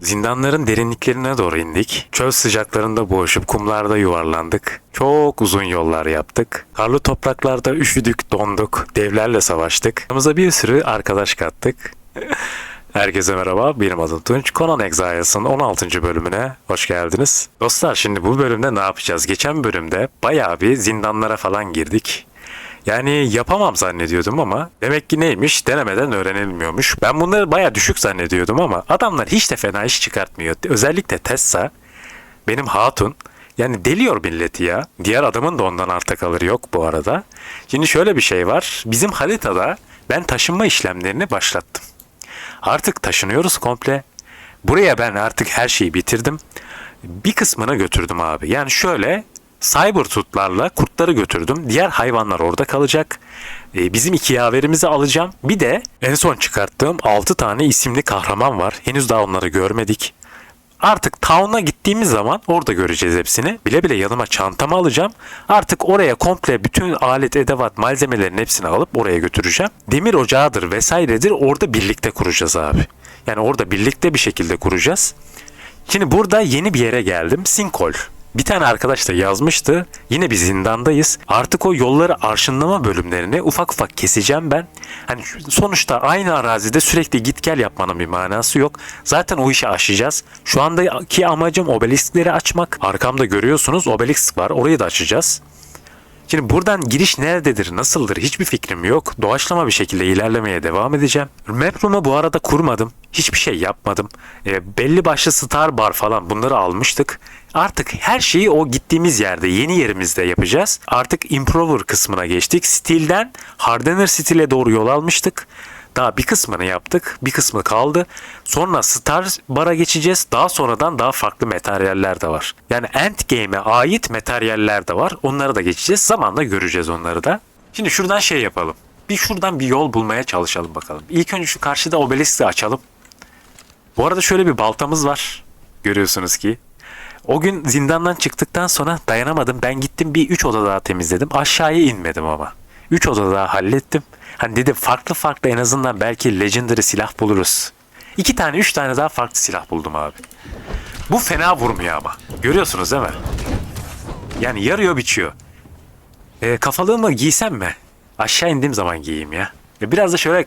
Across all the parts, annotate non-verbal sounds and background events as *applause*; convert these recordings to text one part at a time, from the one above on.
Zindanların derinliklerine doğru indik. Çöl sıcaklarında boğuşup kumlarda yuvarlandık. Çok uzun yollar yaptık. Karlı topraklarda üşüdük, donduk. Devlerle savaştık. Yanımıza bir sürü arkadaş kattık. *laughs* Herkese merhaba, benim adım Tunç. Conan Exiles'ın 16. bölümüne hoş geldiniz. Dostlar şimdi bu bölümde ne yapacağız? Geçen bölümde bayağı bir zindanlara falan girdik. Yani yapamam zannediyordum ama demek ki neymiş denemeden öğrenilmiyormuş. Ben bunları bayağı düşük zannediyordum ama adamlar hiç de fena iş çıkartmıyor. Özellikle Tessa benim hatun yani deliyor milleti ya. Diğer adamın da ondan arta kalır yok bu arada. Şimdi şöyle bir şey var. Bizim haritada ben taşınma işlemlerini başlattım. Artık taşınıyoruz komple. Buraya ben artık her şeyi bitirdim. Bir kısmını götürdüm abi. Yani şöyle Cybertooth'larla kurtları götürdüm. Diğer hayvanlar orada kalacak. Ee, bizim iki yaverimizi alacağım. Bir de en son çıkarttığım 6 tane isimli kahraman var. Henüz daha onları görmedik. Artık town'a gittiğimiz zaman orada göreceğiz hepsini. Bile bile yanıma çantamı alacağım. Artık oraya komple bütün alet, edevat, malzemelerin hepsini alıp oraya götüreceğim. Demir ocağıdır vesairedir orada birlikte kuracağız abi. Yani orada birlikte bir şekilde kuracağız. Şimdi burada yeni bir yere geldim. Sinkol. Bir tane arkadaş da yazmıştı. Yine bir zindandayız. Artık o yolları arşınlama bölümlerini ufak ufak keseceğim ben. Hani sonuçta aynı arazide sürekli git gel yapmanın bir manası yok. Zaten o işi aşacağız. Şu andaki amacım obeliskleri açmak. Arkamda görüyorsunuz obelisk var. Orayı da açacağız. Şimdi buradan giriş nerededir, nasıldır hiçbir fikrim yok. Doğaçlama bir şekilde ilerlemeye devam edeceğim. Map room'u bu arada kurmadım. Hiçbir şey yapmadım. E, belli başlı Star Bar falan bunları almıştık. Artık her şeyi o gittiğimiz yerde, yeni yerimizde yapacağız. Artık Improver kısmına geçtik. Steel'den Hardener Steel'e doğru yol almıştık. Daha bir kısmını yaptık. Bir kısmı kaldı. Sonra Star Bar'a geçeceğiz. Daha sonradan daha farklı materyaller de var. Yani Endgame'e ait materyaller de var. Onları da geçeceğiz. Zamanla göreceğiz onları da. Şimdi şuradan şey yapalım. Bir şuradan bir yol bulmaya çalışalım bakalım. İlk önce şu karşıda obeliski açalım. Bu arada şöyle bir baltamız var. Görüyorsunuz ki. O gün zindandan çıktıktan sonra dayanamadım. Ben gittim bir 3 oda daha temizledim. Aşağıya inmedim ama. 3 oda daha hallettim. Hani dedim farklı farklı en azından belki legendary silah buluruz. 2 tane 3 tane daha farklı silah buldum abi. Bu fena vurmuyor ama. Görüyorsunuz değil mi? Yani yarıyor biçiyor. E, kafalığımı giysem mi? Aşağı indiğim zaman giyeyim ya. E, biraz da şöyle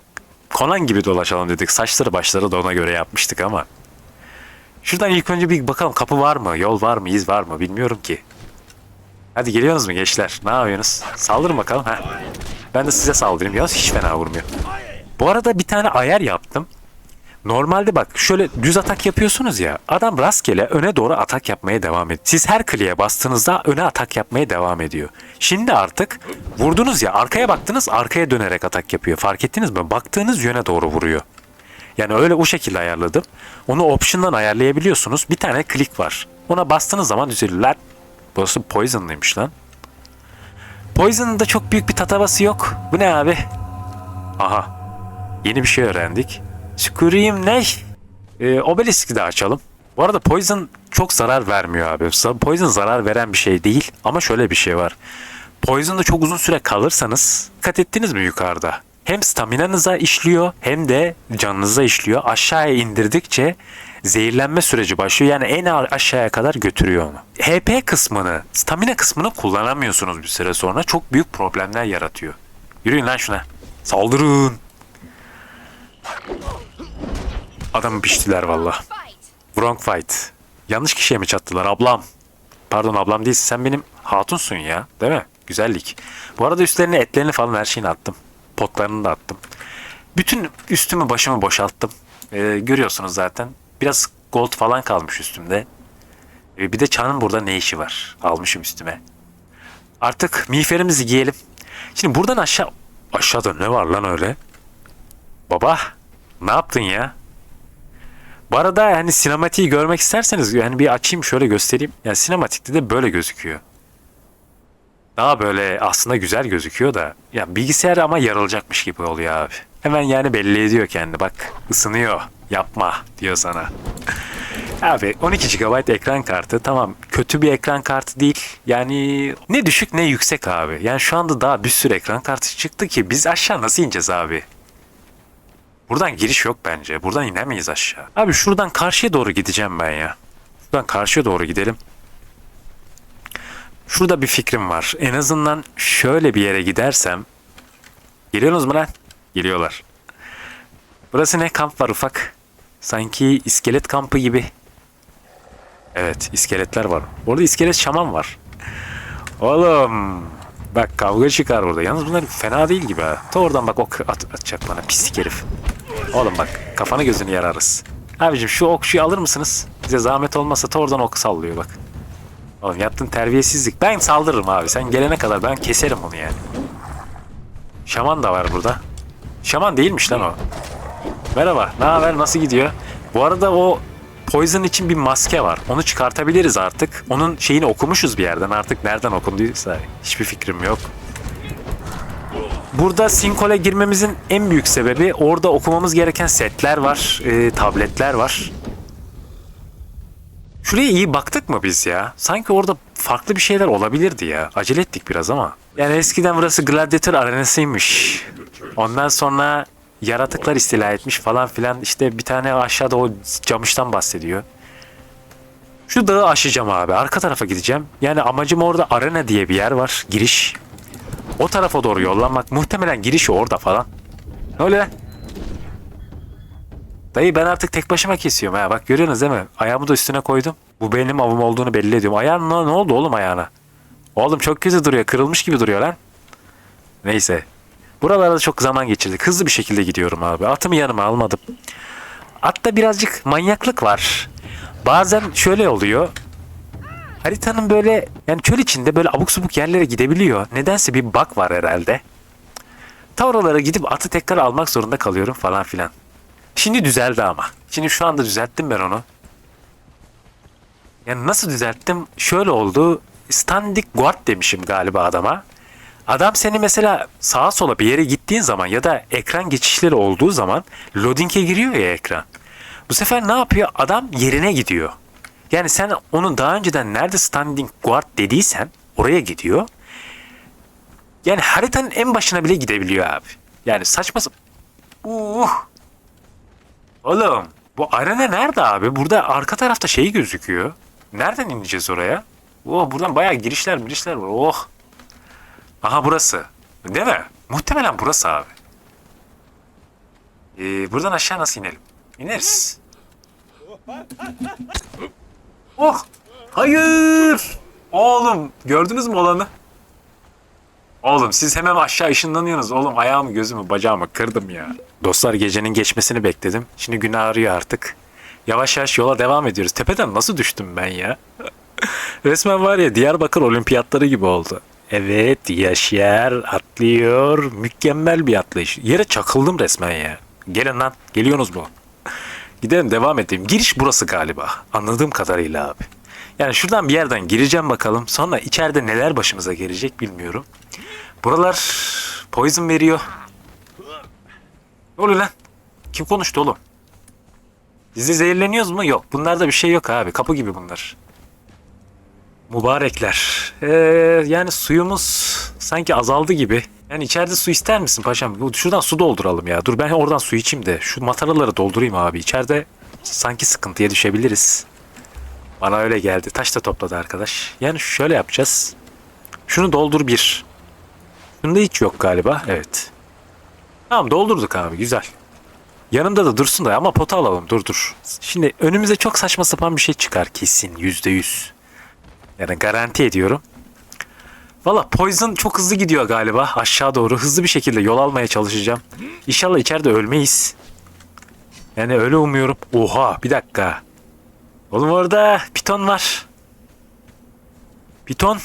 Conan gibi dolaşalım dedik. Saçları başları da ona göre yapmıştık ama. Şuradan ilk önce bir bakalım kapı var mı? Yol var mı? iz var mı? Bilmiyorum ki. Hadi geliyorsunuz mu gençler? Ne yapıyorsunuz? Saldırın bakalım. ha. Ben de size saldırayım. Yalnız hiç fena vurmuyor. Bu arada bir tane ayar yaptım. Normalde bak şöyle düz atak yapıyorsunuz ya. Adam rastgele öne doğru atak yapmaya devam ediyor. Siz her kliğe bastığınızda öne atak yapmaya devam ediyor. Şimdi artık vurdunuz ya arkaya baktınız arkaya dönerek atak yapıyor. Fark ettiniz mi? Baktığınız yöne doğru vuruyor. Yani öyle o şekilde ayarladım. Onu option'dan ayarlayabiliyorsunuz. Bir tane klik var. Ona bastığınız zaman düzeliyor. Burası poison'lıymış lan. Poison'ın da çok büyük bir tatavası yok. Bu ne abi? Aha. Yeni bir şey öğrendik. Scream ne? Ee, Obelisk'i de açalım. Bu arada Poison çok zarar vermiyor abi. Poison zarar veren bir şey değil. Ama şöyle bir şey var. Poison'da çok uzun süre kalırsanız dikkat ettiniz mi yukarıda? Hem staminanıza işliyor hem de canınıza işliyor. Aşağıya indirdikçe zehirlenme süreci başlıyor. Yani en aşağıya kadar götürüyor onu. HP kısmını, stamina kısmını kullanamıyorsunuz bir süre sonra. Çok büyük problemler yaratıyor. Yürüyün lan şuna. Saldırın. Adamı piştiler valla. Wrong fight. Yanlış kişiye mi çattılar ablam? Pardon ablam değilsin sen benim hatunsun ya değil mi? Güzellik. Bu arada üstlerine etlerini falan her şeyini attım. Potlarını da attım. Bütün üstümü başımı boşalttım. Ee, görüyorsunuz zaten. Biraz gold falan kalmış üstümde. Ee, bir de çanın burada ne işi var? Almışım üstüme. Artık miğferimizi giyelim. Şimdi buradan aşağı... Aşağıda ne var lan öyle? Baba ne yaptın ya? Bu arada hani sinematiği görmek isterseniz yani bir açayım şöyle göstereyim. Yani sinematikte de böyle gözüküyor. Daha böyle aslında güzel gözüküyor da ya bilgisayar ama yarılacakmış gibi oluyor abi. Hemen yani belli ediyor kendi bak ısınıyor yapma diyor sana. Abi 12 GB ekran kartı tamam kötü bir ekran kartı değil. Yani ne düşük ne yüksek abi. Yani şu anda daha bir sürü ekran kartı çıktı ki biz aşağı nasıl ineceğiz abi? Buradan giriş yok bence. Buradan inemeyiz aşağı. Abi şuradan karşıya doğru gideceğim ben ya. Şuradan karşıya doğru gidelim. Şurada bir fikrim var. En azından şöyle bir yere gidersem. Geliyorsunuz mu lan? Geliyorlar. Burası ne kamp var ufak? Sanki iskelet kampı gibi. Evet iskeletler var. Orada iskelet şaman var. Oğlum. Bak kavga çıkar burada. Yalnız bunlar fena değil gibi ha. Ta oradan bak ok at, atacak bana pislik herif. Oğlum bak kafanı gözünü yararız. Abicim şu okşuyu alır mısınız? Bize zahmet olmasa ta oradan ok sallıyor bak. Oğlum yaptığın terbiyesizlik. Ben saldırırım abi. Sen gelene kadar ben keserim onu yani. Şaman da var burada. Şaman değilmiş lan o. Merhaba. Ne haber? Nasıl gidiyor? Bu arada o Poison için bir maske var. Onu çıkartabiliriz artık. Onun şeyini okumuşuz bir yerden. Artık nereden okunduysa hiçbir fikrim yok. Burada Sinkol'e girmemizin en büyük sebebi orada okumamız gereken setler var, e, tabletler var. Şuraya iyi baktık mı biz ya? Sanki orada farklı bir şeyler olabilirdi ya. Acele ettik biraz ama. Yani eskiden burası gladyatör arenasıymış. Ondan sonra yaratıklar istila etmiş falan filan. İşte bir tane aşağıda o camıştan bahsediyor. Şu dağı aşacağım abi. Arka tarafa gideceğim. Yani amacım orada arena diye bir yer var. Giriş. O tarafa doğru yollanmak. Muhtemelen girişi orada falan. Lan? Dayı ben artık tek başıma kesiyorum ha. Bak görüyorsunuz değil mi? Ayağımı da üstüne koydum. Bu benim avım olduğunu belli ediyorum. Ayağın ne, ne oldu oğlum ayağına? Oğlum çok kötü duruyor. Kırılmış gibi duruyor lan. Neyse. Buralarda çok zaman geçirdik. Hızlı bir şekilde gidiyorum abi. Atımı yanıma almadım. Atta birazcık manyaklık var. Bazen şöyle oluyor. Haritanın böyle yani çöl içinde böyle abuk subuk yerlere gidebiliyor. Nedense bir bug var herhalde. Ta oralara gidip atı tekrar almak zorunda kalıyorum falan filan. Şimdi düzeldi ama. Şimdi şu anda düzelttim ben onu. Yani nasıl düzelttim? Şöyle oldu. Standing guard demişim galiba adama. Adam seni mesela sağa sola bir yere gittiğin zaman ya da ekran geçişleri olduğu zaman loading'e giriyor ya ekran. Bu sefer ne yapıyor? Adam yerine gidiyor. Yani sen onun daha önceden nerede standing guard dediysen oraya gidiyor. Yani haritanın en başına bile gidebiliyor abi. Yani saçma Uh. Oğlum bu arena nerede abi? Burada arka tarafta şey gözüküyor. Nereden ineceğiz oraya? Oh buradan bayağı girişler girişler var. Oh. Aha burası. Değil mi? Muhtemelen burası abi. Ee, buradan aşağı nasıl inelim? İneriz. Oh! Hayır! Oğlum gördünüz mü olanı? Oğlum siz hemen aşağı ışınlanıyorsunuz. Oğlum ayağımı gözümü bacağımı kırdım ya. Dostlar gecenin geçmesini bekledim. Şimdi gün ağrıyor artık. Yavaş yavaş yola devam ediyoruz. Tepeden nasıl düştüm ben ya? *laughs* Resmen var ya Diyarbakır olimpiyatları gibi oldu. Evet Yaşar atlıyor. Mükemmel bir atlayış. Yere çakıldım resmen ya. Gelin lan. Geliyorsunuz mu? Gidelim devam edelim. Giriş burası galiba. Anladığım kadarıyla abi. Yani şuradan bir yerden gireceğim bakalım. Sonra içeride neler başımıza gelecek bilmiyorum. Buralar poison veriyor. Ne oluyor lan? Kim konuştu oğlum? Biz de zehirleniyoruz mu? Yok. Bunlarda bir şey yok abi. Kapı gibi bunlar. Mübarekler. Ee, yani suyumuz sanki azaldı gibi. Yani içeride su ister misin paşam? Şuradan su dolduralım ya. Dur ben oradan su içeyim de şu mataraları doldurayım abi. İçeride sanki sıkıntıya düşebiliriz. Bana öyle geldi. Taş da topladı arkadaş. Yani şöyle yapacağız. Şunu doldur bir. Şunda hiç yok galiba. Evet. Tamam doldurduk abi güzel. Yanımda da dursun da ama pota alalım dur dur. Şimdi önümüze çok saçma sapan bir şey çıkar kesin yüzde yüz. Yani garanti ediyorum. Valla Poison çok hızlı gidiyor galiba aşağı doğru. Hızlı bir şekilde yol almaya çalışacağım. İnşallah içeride ölmeyiz. Yani öyle umuyorum. Oha bir dakika. Oğlum orada piton var. Piton.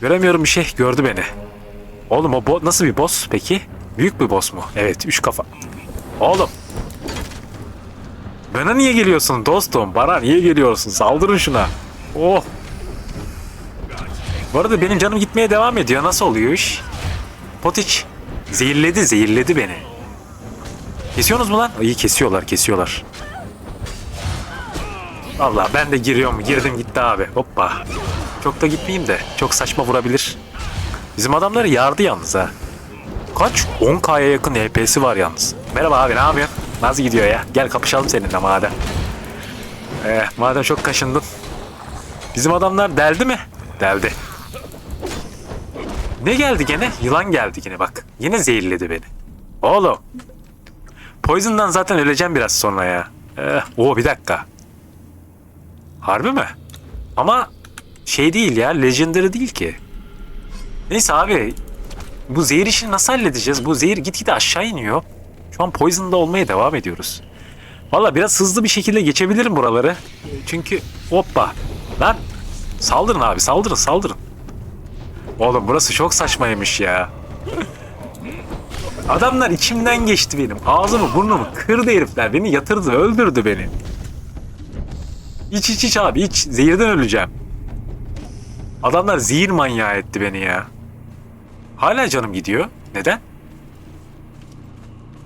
Göremiyorum bir şey. Gördü beni. Oğlum o nasıl bir boss peki? Büyük bir boss mu? Evet. Üç kafa. Oğlum. Bana niye geliyorsun dostum? Bana niye geliyorsun? Saldırın şuna. Oh. Bu arada benim canım gitmeye devam ediyor. Nasıl oluyor iş? Potiç. Zehirledi, zehirledi beni. Kesiyorsunuz mu lan? İyi kesiyorlar, kesiyorlar. Vallahi ben de giriyorum. Girdim gitti abi. Hoppa. Çok da gitmeyeyim de. Çok saçma vurabilir. Bizim adamları yardı yalnız ha. Kaç? 10k'ya yakın HP'si var yalnız. Merhaba abi ne yapıyorsun? Nasıl gidiyor ya? Gel kapışalım seninle madem. Ee, madem çok kaşındın. Bizim adamlar deldi mi? Deldi. Ne geldi gene? Yılan geldi yine bak. Yine zehirledi beni. Oğlum. Poison'dan zaten öleceğim biraz sonra ya. Ee, o bir dakika. Harbi mi? Ama şey değil ya, Legendary değil ki. Neyse abi, bu zehir işini nasıl halledeceğiz? Bu zehir gitgide aşağı iniyor. Şu Poison'da olmaya devam ediyoruz. Valla biraz hızlı bir şekilde geçebilirim buraları. Çünkü hoppa. Lan saldırın abi saldırın saldırın. Oğlum burası çok saçmaymış ya. Adamlar içimden geçti benim. Ağzımı burnumu kırdı herifler. Beni yatırdı öldürdü beni. İç iç iç abi iç. Zehirden öleceğim. Adamlar zehir manyağı etti beni ya. Hala canım gidiyor. Neden?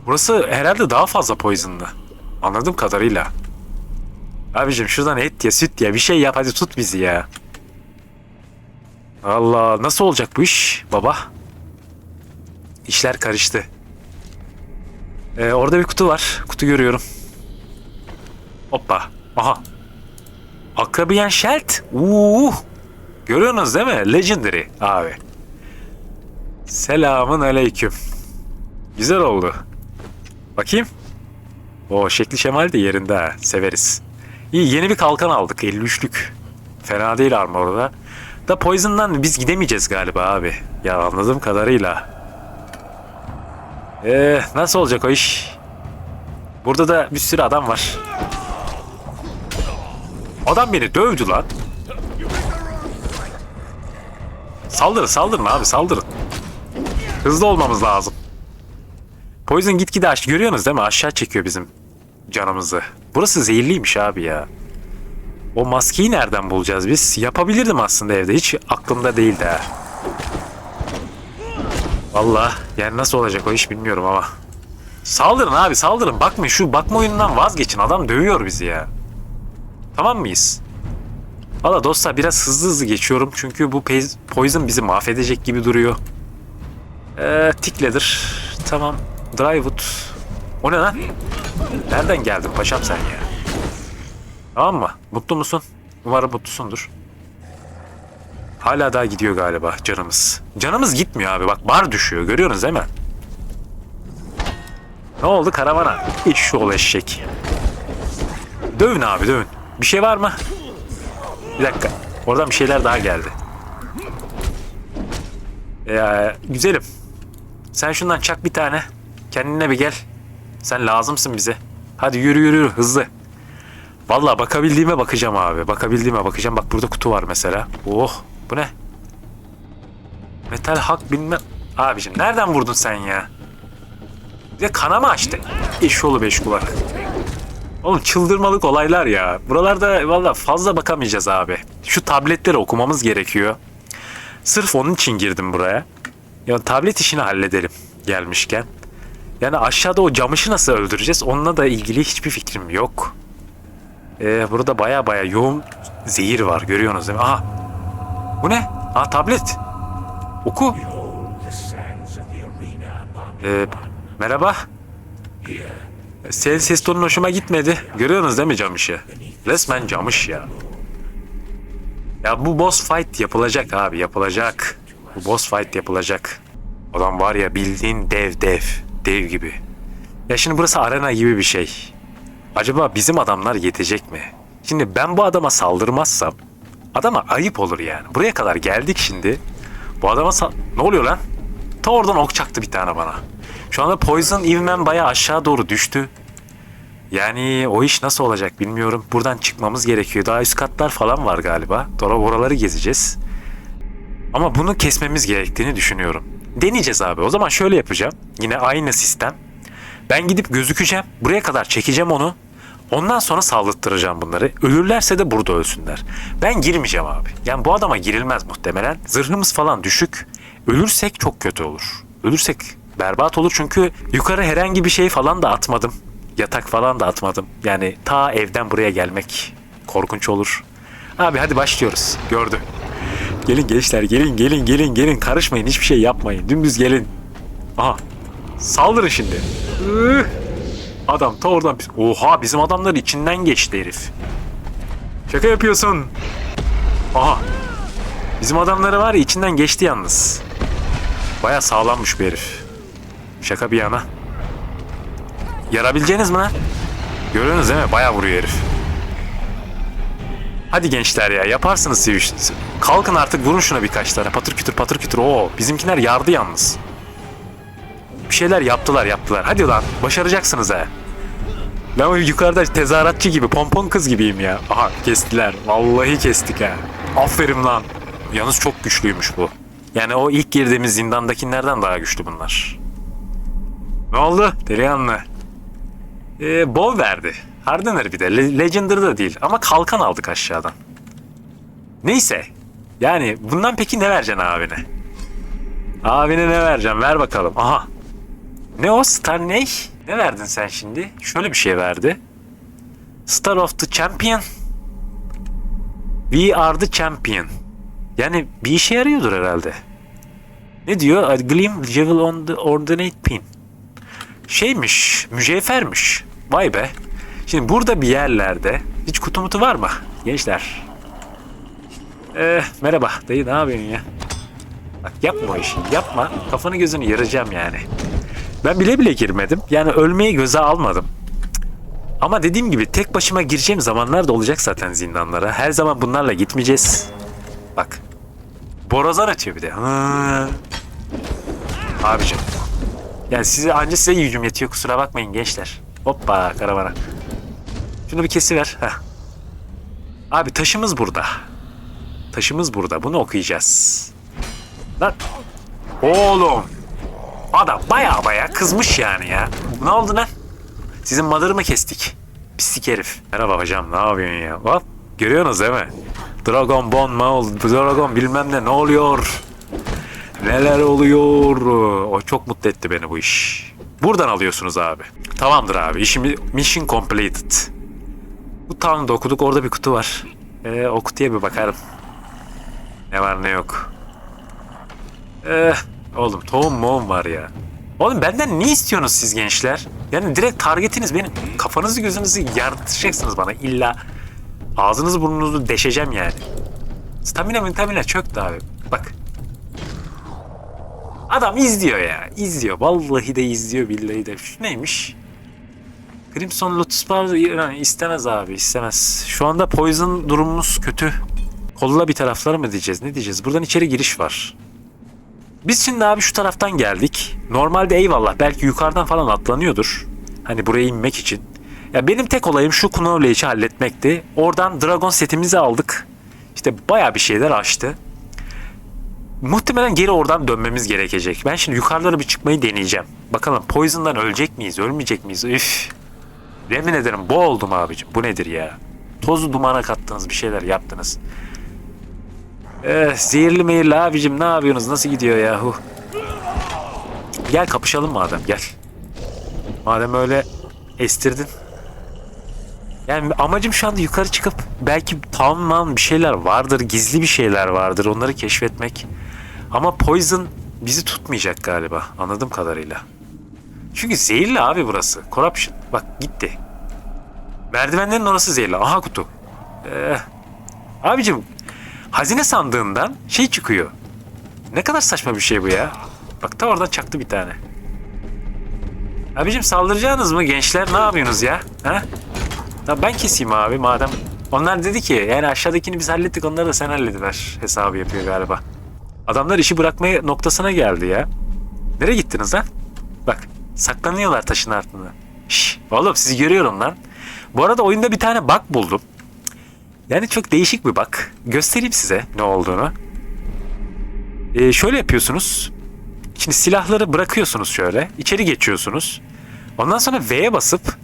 Burası herhalde daha fazla poisonlı. Anladığım kadarıyla. Abicim şuradan et ya süt ya bir şey yap hadi tut bizi ya. Allah nasıl olacak bu iş baba? İşler karıştı. Ee, orada bir kutu var. Kutu görüyorum. Hoppa. Aha. Akrabiyen Shelt. Uuu. Görüyorsunuz değil mi? Legendary abi. Selamun aleyküm. Güzel oldu. Bakayım. O şekli şemal de yerinde ha. Severiz. İyi yeni bir kalkan aldık. 53'lük. Fena değil armorda. Da Poison'dan biz gidemeyeceğiz galiba abi. Ya anladığım kadarıyla. Ee, nasıl olacak o iş? Burada da bir sürü adam var. Adam beni dövdü lan. Saldırın saldırın abi saldırın. Hızlı olmamız lazım. Poison gitgide aş görüyorsunuz değil mi? Aşağı çekiyor bizim canımızı. Burası zehirliymiş abi ya. O maskeyi nereden bulacağız biz? Yapabilirdim aslında evde. Hiç aklımda değildi ha. Valla yani nasıl olacak o iş bilmiyorum ama. Saldırın abi saldırın. Bakmayın şu bakma oyunundan vazgeçin. Adam dövüyor bizi ya. Tamam mıyız? Valla dostlar biraz hızlı hızlı geçiyorum. Çünkü bu Poison bizi mahvedecek gibi duruyor. Ee, Tickledir. Tamam. Drywood. O ne lan? Nereden geldin paşam sen ya? Tamam mı? Mutlu musun? Umarım mutlusundur. Hala daha gidiyor galiba canımız. Canımız gitmiyor abi bak bar düşüyor görüyorsunuz değil mi? Ne oldu karavana? İç şu ol eşek. Dövün abi dövün. Bir şey var mı? Bir dakika. Oradan bir şeyler daha geldi. Ya güzelim. Sen şundan çak bir tane. Kendine bir gel. Sen lazımsın bize. Hadi yürü yürü yürü hızlı. Vallahi bakabildiğime bakacağım abi. Bakabildiğime bakacağım. Bak burada kutu var mesela. Oh bu ne? Metal hak bilmem. Abicim nereden vurdun sen ya? Bir de kanama açtı. Eşoğlu beş kulak. Oğlum çıldırmalık olaylar ya. Buralarda valla fazla bakamayacağız abi. Şu tabletleri okumamız gerekiyor. Sırf onun için girdim buraya. Ya tablet işini halledelim gelmişken. Yani aşağıda o camışı nasıl öldüreceğiz? Onunla da ilgili hiçbir fikrim yok. Ee, burada baya baya yoğun zehir var. Görüyorsunuz değil mi? Aha. Bu ne? Aa tablet. Oku. Ee, merhaba. Senin ses tonun hoşuma gitmedi. Görüyorsunuz değil mi camışı? Resmen camış ya. Ya bu boss fight yapılacak abi yapılacak. Bu boss fight yapılacak. Adam var ya bildiğin dev dev. Dev gibi. Ya şimdi burası arena gibi bir şey. Acaba bizim adamlar yetecek mi? Şimdi ben bu adama saldırmazsam adama ayıp olur yani. Buraya kadar geldik şimdi. Bu adama. Ne oluyor lan? Ta oradan ok çaktı bir tane bana. Şu anda Poison ivmen bayağı aşağı doğru düştü. Yani o iş nasıl olacak bilmiyorum. Buradan çıkmamız gerekiyor. Daha üst katlar falan var galiba. Sonra oraları gezeceğiz. Ama bunu kesmemiz gerektiğini düşünüyorum. Deneyeceğiz abi. O zaman şöyle yapacağım. Yine aynı sistem. Ben gidip gözükeceğim. Buraya kadar çekeceğim onu. Ondan sonra saldırttıracağım bunları. Ölürlerse de burada ölsünler. Ben girmeyeceğim abi. Yani bu adama girilmez muhtemelen. Zırhımız falan düşük. Ölürsek çok kötü olur. Ölürsek berbat olur çünkü yukarı herhangi bir şey falan da atmadım. Yatak falan da atmadım. Yani ta evden buraya gelmek korkunç olur. Abi hadi başlıyoruz. Gördü. Gelin gençler gelin gelin gelin gelin karışmayın hiçbir şey yapmayın. Dümdüz gelin. Aha. Saldırın şimdi. Üh! Adam ta oradan... Oha bizim adamlar içinden geçti herif. Şaka yapıyorsun. Aha. Bizim adamları var ya içinden geçti yalnız. Baya sağlammış bir herif. Şaka bir yana. Yarabileceğiniz mi lan? Görüyorsunuz değil mi? Baya vuruyor herif. Hadi gençler ya yaparsınız siz işinizi. Kalkın artık vurun şuna birkaç tane. Patır kütür patır kütür. Oo bizimkiler yardı yalnız. Bir şeyler yaptılar yaptılar. Hadi lan başaracaksınız ha. Ben o yukarıda tezahüratçı gibi pompon kız gibiyim ya. Aha kestiler. Vallahi kestik ha. Aferin lan. Yalnız çok güçlüymüş bu. Yani o ilk girdiğimiz zindandakilerden daha güçlü bunlar. Ne oldu? Delikanlı. Ee, bol verdi. Hardener bir de. Le- Legendary da değil. Ama kalkan aldık aşağıdan. Neyse. Yani bundan peki ne vereceksin abine? Abine ne vereceğim? Ver bakalım. Aha. Ne o? Star ne? Ne verdin sen şimdi? Şöyle bir şey verdi. Star of the Champion. We are the champion. Yani bir işe yarıyordur herhalde. Ne diyor? A gleam jewel on the ordinate pin. Şeymiş, mücevhermiş. Vay be. Şimdi burada bir yerlerde hiç kutu mutu var mı? Gençler. Eh, merhaba dayı ne yapıyorsun ya? Bak yapma işi yapma. Kafanı gözünü yaracağım yani. Ben bile bile girmedim. Yani ölmeyi göze almadım. Ama dediğim gibi tek başıma gireceğim zamanlar da olacak zaten zindanlara. Her zaman bunlarla gitmeyeceğiz. Bak. Borazan açıyor bir de. Hı. Abicim. Yani size anca size gücüm yetiyor kusura bakmayın gençler. Hoppa karavana. Şunu bir kesiver. Heh. Abi taşımız burada. Taşımız burada. Bunu okuyacağız. Lan. Oğlum. Adam baya baya kızmış yani ya. Ne oldu lan? Sizin mother'ı mı kestik? Pislik herif. Merhaba hocam ne yapıyorsun ya? Hop. Görüyorsunuz değil mi? Dragon Ball mı oldu? Dragon bilmem ne ne oluyor? Neler oluyor? O çok mutlu etti beni bu iş. Buradan alıyorsunuz abi. Tamamdır abi. İşimi mission completed. Bu town'da okuduk. Orada bir kutu var. Ee, o kutuya bir bakarım. Ne var ne yok. Eh, oğlum tohum moğum var ya. Oğlum benden ne istiyorsunuz siz gençler? Yani direkt targetiniz benim. Kafanızı gözünüzü yardıracaksınız bana. İlla ağzınızı burnunuzu deşeceğim yani. Stamina mintamina çöktü abi. Bak. Adam izliyor ya. izliyor. Vallahi de izliyor billahi de. Şu neymiş? Crimson Lotus Bar yani istemez abi istemez. Şu anda Poison durumumuz kötü. Kolla bir tarafları mı diyeceğiz? Ne diyeceğiz? Buradan içeri giriş var. Biz şimdi abi şu taraftan geldik. Normalde eyvallah belki yukarıdan falan atlanıyordur. Hani buraya inmek için. Ya benim tek olayım şu Knowledge'i halletmekti. Oradan Dragon setimizi aldık. İşte baya bir şeyler açtı. Muhtemelen geri oradan dönmemiz gerekecek. Ben şimdi yukarılara bir çıkmayı deneyeceğim. Bakalım Poison'dan ölecek miyiz, ölmeyecek miyiz? Üf. Yemin ederim bu oldum abicim. Bu nedir ya? Tozu dumana kattınız, bir şeyler yaptınız. Eh, zehirli meyirli abicim ne yapıyorsunuz? Nasıl gidiyor yahu? Gel kapışalım madem gel. Madem öyle estirdin. Yani amacım şu anda yukarı çıkıp belki tamam bir şeyler vardır, gizli bir şeyler vardır. Onları keşfetmek. Ama Poison bizi tutmayacak galiba anladığım kadarıyla. Çünkü zehirli abi burası. Corruption. Bak gitti. Merdivenlerin orası zehirli. Aha kutu. Ee, abicim hazine sandığından şey çıkıyor. Ne kadar saçma bir şey bu ya. Bak ta oradan çaktı bir tane. Abicim saldıracaksınız mı gençler? Ne yapıyorsunuz ya? Ha? Ya ben keseyim abi madem. Onlar dedi ki yani aşağıdakini biz hallettik onları da sen hallediver hesabı yapıyor galiba. Adamlar işi bırakmaya noktasına geldi ya. Nereye gittiniz lan? Bak saklanıyorlar taşın altında. Şş, oğlum sizi görüyorum lan. Bu arada oyunda bir tane bug buldum. Yani çok değişik bir bug. Göstereyim size ne olduğunu. Ee, şöyle yapıyorsunuz. Şimdi silahları bırakıyorsunuz şöyle. içeri geçiyorsunuz. Ondan sonra V'ye basıp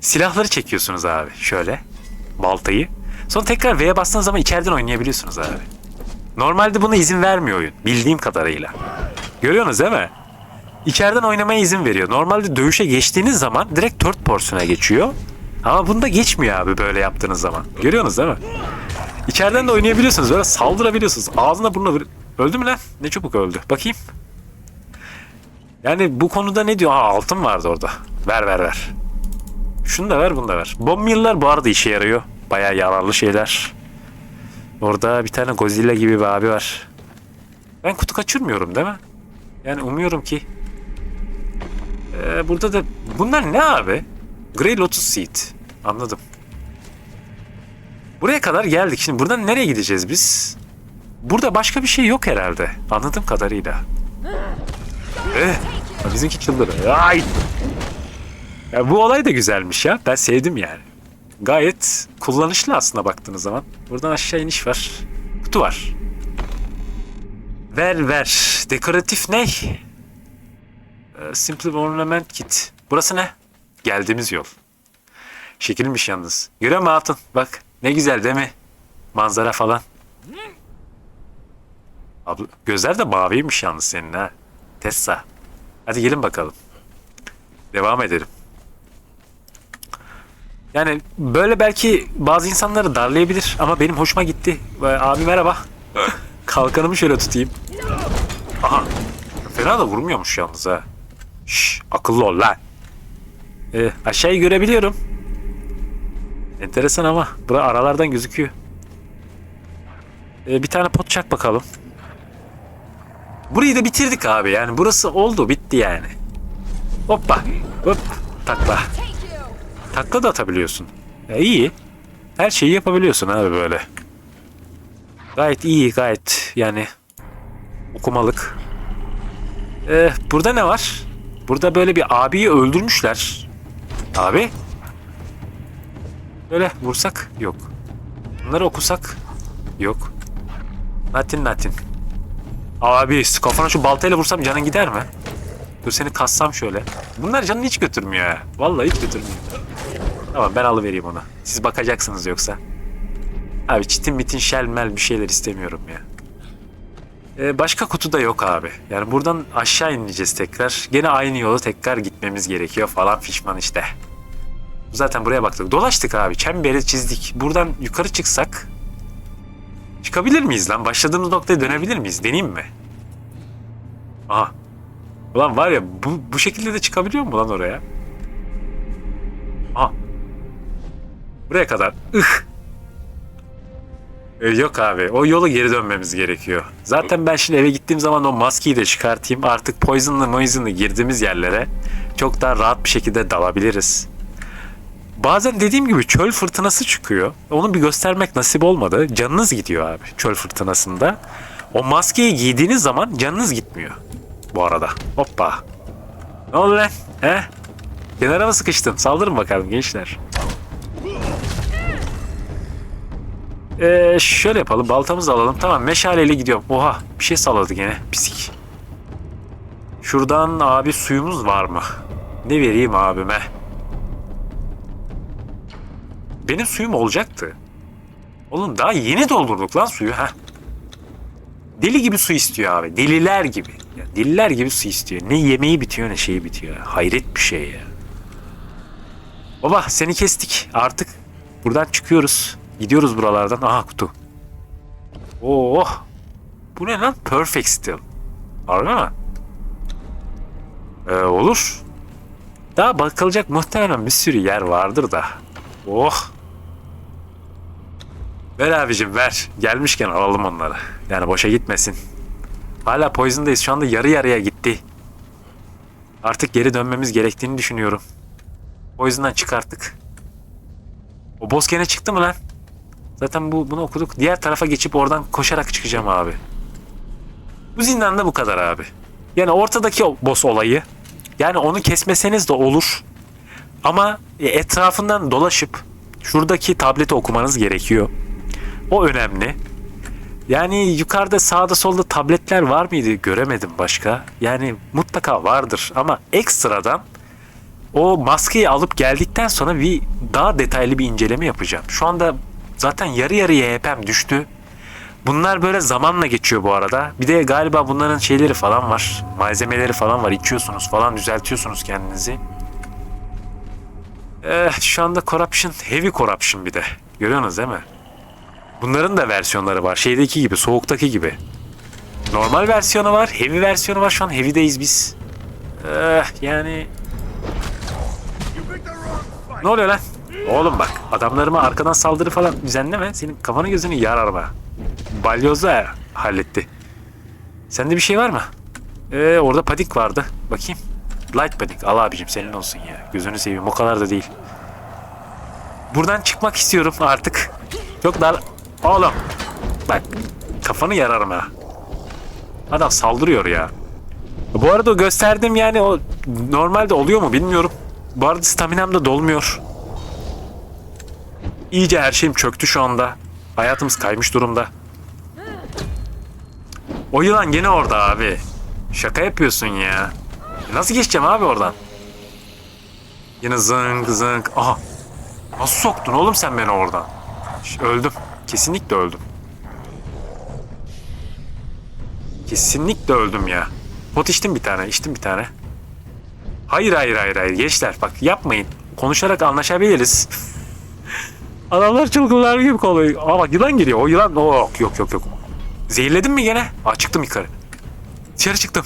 silahları çekiyorsunuz abi şöyle. Baltayı. Sonra tekrar V'ye bastığınız zaman içeriden oynayabiliyorsunuz abi. Normalde buna izin vermiyor oyun. Bildiğim kadarıyla. Görüyorsunuz değil mi? İçeriden oynamaya izin veriyor. Normalde dövüşe geçtiğiniz zaman direkt third person'a geçiyor. Ama bunda geçmiyor abi böyle yaptığınız zaman. Görüyorsunuz değil mi? İçeriden de oynayabiliyorsunuz. Böyle saldırabiliyorsunuz. Ağzına burnuna Öldü mü lan? Ne çabuk öldü. Bakayım. Yani bu konuda ne diyor? Aa altın vardı orada. Ver ver ver. Şunu da ver bunu da ver. Bomb mill'ler bu arada işe yarıyor. Bayağı yararlı şeyler. Orada bir tane Godzilla gibi bir abi var. Ben kutu kaçırmıyorum değil mi? Yani umuyorum ki. Ee, burada da bunlar ne abi? Grey Lotus Seed. Anladım. Buraya kadar geldik. Şimdi buradan nereye gideceğiz biz? Burada başka bir şey yok herhalde. Anladığım kadarıyla. Eh, bizimki çıldırıyor. Ay! Ya bu olay da güzelmiş ya. Ben sevdim yani. Gayet kullanışlı aslında baktığınız zaman. Buradan aşağı iniş var. Kutu var. Ver ver. Dekoratif ne? Ee, Simple Ornament Kit. Burası ne? Geldiğimiz yol. Şekilmiş yalnız. Görüyor musun Hatun? Bak ne güzel değil mi? Manzara falan. Abla, gözler de maviymiş yalnız senin ha. Tessa. Hadi gelin bakalım. Devam edelim. Yani böyle belki bazı insanları darlayabilir ama benim hoşuma gitti. Abi merhaba. Kalkanımı şöyle tutayım. Aha. Fena da vurmuyormuş yalnız ha. Şş, akıllı ol lan. Ee, aşağıyı görebiliyorum. Enteresan ama. Bura aralardan gözüküyor. Ee, bir tane pot çak bakalım. Burayı da bitirdik abi. Yani burası oldu. Bitti yani. Hoppa. Hop. Takla. Takla da atabiliyorsun. Ya iyi. Her şeyi yapabiliyorsun abi böyle. Gayet iyi. Gayet yani okumalık. Ee, burada ne var? Burada böyle bir abiyi öldürmüşler. Abi. Böyle vursak yok. Bunları okusak yok. Natin natin. Abi kafana şu baltayla vursam canın gider mi? Dur seni kassam şöyle. Bunlar canını hiç götürmüyor ya. Vallahi hiç götürmüyor. Tamam ben alıvereyim onu. Siz bakacaksınız yoksa. Abi çitin mitin şelmel bir şeyler istemiyorum ya. Ee, başka kutu da yok abi. Yani buradan aşağı ineceğiz tekrar. Gene aynı yolu tekrar gitmemiz gerekiyor falan fişman işte. Zaten buraya baktık. Dolaştık abi. Çemberi çizdik. Buradan yukarı çıksak Çıkabilir miyiz lan? Başladığımız noktaya dönebilir miyiz? Deneyeyim mi? Aha. Ulan var ya bu, bu şekilde de çıkabiliyor mu lan oraya? Aha. Buraya kadar. Ih. Ee, yok abi. O yola geri dönmemiz gerekiyor. Zaten ben şimdi eve gittiğim zaman o maskeyi de çıkartayım. Artık poison'lı poison'lı girdiğimiz yerlere çok daha rahat bir şekilde dalabiliriz. Bazen dediğim gibi çöl fırtınası çıkıyor. Onu bir göstermek nasip olmadı. Canınız gidiyor abi çöl fırtınasında. O maskeyi giydiğiniz zaman canınız gitmiyor. Bu arada. Hoppa. Ne oldu lan? He? Kenara mı sıkıştın? Saldırın bakalım gençler. Ee, şöyle yapalım. Baltamızı alalım. Tamam meşaleyle gidiyorum. Oha bir şey salladı gene. Pisik. Şuradan abi suyumuz var mı? Ne vereyim abime? Benim suyum olacaktı. Oğlum daha yeni doldurduk lan suyu ha. Deli gibi su istiyor abi. Deliler gibi. Ya deliler gibi su istiyor. Ne yemeği bitiyor ne şeyi bitiyor. Hayret bir şey ya. Baba seni kestik. Artık buradan çıkıyoruz. Gidiyoruz buralardan. Aha kutu. Oh. Bu ne lan? Perfect still. Harbi mi? Ee, olur. Daha bakılacak muhtemelen bir sürü yer vardır da. Oh. Ver abicim ver. Gelmişken alalım onları. Yani boşa gitmesin. Hala Poison'dayız. Şu anda yarı yarıya gitti. Artık geri dönmemiz gerektiğini düşünüyorum. Poison'dan çıkarttık. O boss gene çıktı mı lan? Zaten bu bunu okuduk. Diğer tarafa geçip oradan koşarak çıkacağım abi. Bu zindanda bu kadar abi. Yani ortadaki boss olayı. Yani onu kesmeseniz de olur. Ama etrafından dolaşıp şuradaki tableti okumanız gerekiyor. O önemli. Yani yukarıda sağda solda tabletler var mıydı göremedim başka. Yani mutlaka vardır ama ekstradan o maskeyi alıp geldikten sonra bir daha detaylı bir inceleme yapacağım. Şu anda zaten yarı yarıya HP'm düştü. Bunlar böyle zamanla geçiyor bu arada. Bir de galiba bunların şeyleri falan var. Malzemeleri falan var. İçiyorsunuz falan düzeltiyorsunuz kendinizi. Eh, şu anda corruption, heavy corruption bir de. Görüyorsunuz değil mi? Bunların da versiyonları var. Şeydeki gibi, soğuktaki gibi. Normal versiyonu var, heavy versiyonu var. Şu an heavy'deyiz biz. Eh, yani... Ne oluyor lan? Oğlum bak adamlarıma arkadan saldırı falan düzenleme. Senin kafanı gözünü yarar bana. Balyozla halletti. Sende bir şey var mı? Ee, orada padik vardı. Bakayım. Light padik. Al abicim senin olsun ya. Gözünü seveyim o kadar da değil. Buradan çıkmak istiyorum artık. Çok dar... Oğlum. Bak. Kafanı yararım ha. Adam saldırıyor ya. Bu arada gösterdim yani o normalde oluyor mu bilmiyorum. Bu arada staminam da dolmuyor. İyice her şeyim çöktü şu anda. Hayatımız kaymış durumda. O yılan gene orada abi. Şaka yapıyorsun ya. Nasıl geçeceğim abi oradan? Yine zınk zınk. Aha. Nasıl soktun oğlum sen beni oradan? Öldüm. Kesinlikle öldüm. Kesinlikle öldüm ya. Pot içtim bir tane, içtim bir tane. Hayır hayır hayır hayır gençler bak yapmayın. Konuşarak anlaşabiliriz. Adamlar çılgınlar gibi kalıyor. Aa bak yılan geliyor. O yılan yok yok yok yok. Zehirledin mi gene? Aa çıktım yukarı. Dışarı çıktım.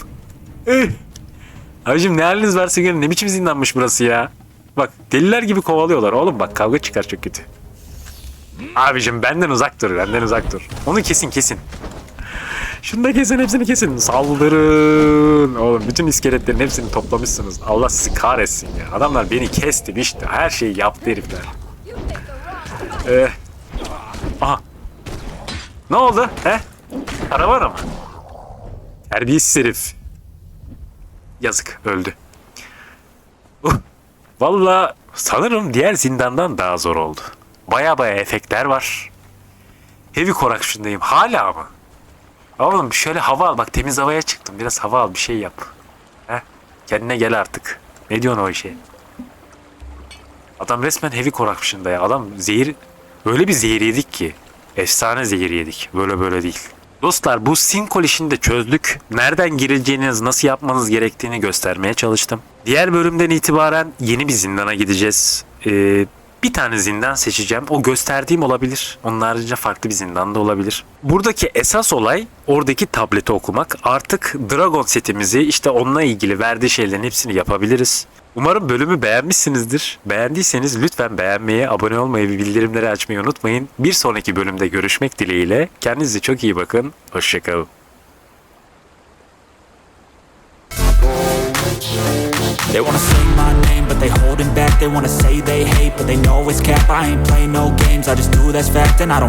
Eh. Abicim ne haliniz varsa görün. Ne biçim zindanmış burası ya. Bak deliler gibi kovalıyorlar. Oğlum bak kavga çıkar çok kötü. Abicim benden uzak dur. Benden uzak dur. Onu kesin kesin. Şunu da kesin hepsini kesin. Saldırın. Oğlum bütün iskeletlerin hepsini toplamışsınız. Allah sizi kahretsin ya. Adamlar beni kesti işte. Her şeyi yaptı herifler. Ee, aha. Ne oldu? He? Araba mı? Terbiyesiz herif. Yazık öldü. Uh, Valla sanırım diğer zindandan daha zor oldu. Baya baya efektler var. Heavy correction'dayım hala mı? Oğlum şöyle hava al bak temiz havaya çıktım. Biraz hava al bir şey yap. Heh, kendine gel artık. Ne diyorsun o işe? Adam resmen heavy corruption'da ya. Adam zehir... Öyle bir zehir yedik ki. Efsane zehir yedik. Böyle böyle değil. Dostlar bu sinkol işini de çözdük. Nereden girileceğiniz, nasıl yapmanız gerektiğini göstermeye çalıştım. Diğer bölümden itibaren yeni bir zindana gideceğiz. Ee, bir tane zindan seçeceğim. O gösterdiğim olabilir. Onun haricinde farklı bir zindan da olabilir. Buradaki esas olay oradaki tableti okumak. Artık Dragon setimizi işte onunla ilgili verdiği şeylerin hepsini yapabiliriz. Umarım bölümü beğenmişsinizdir. Beğendiyseniz lütfen beğenmeyi, abone olmayı ve bildirimleri açmayı unutmayın. Bir sonraki bölümde görüşmek dileğiyle. Kendinize çok iyi bakın. Hoşçakalın. They wanna say my name, but they holding back. They wanna say they hate, but they know it's cap. I ain't play no games, I just do that's fact And I don't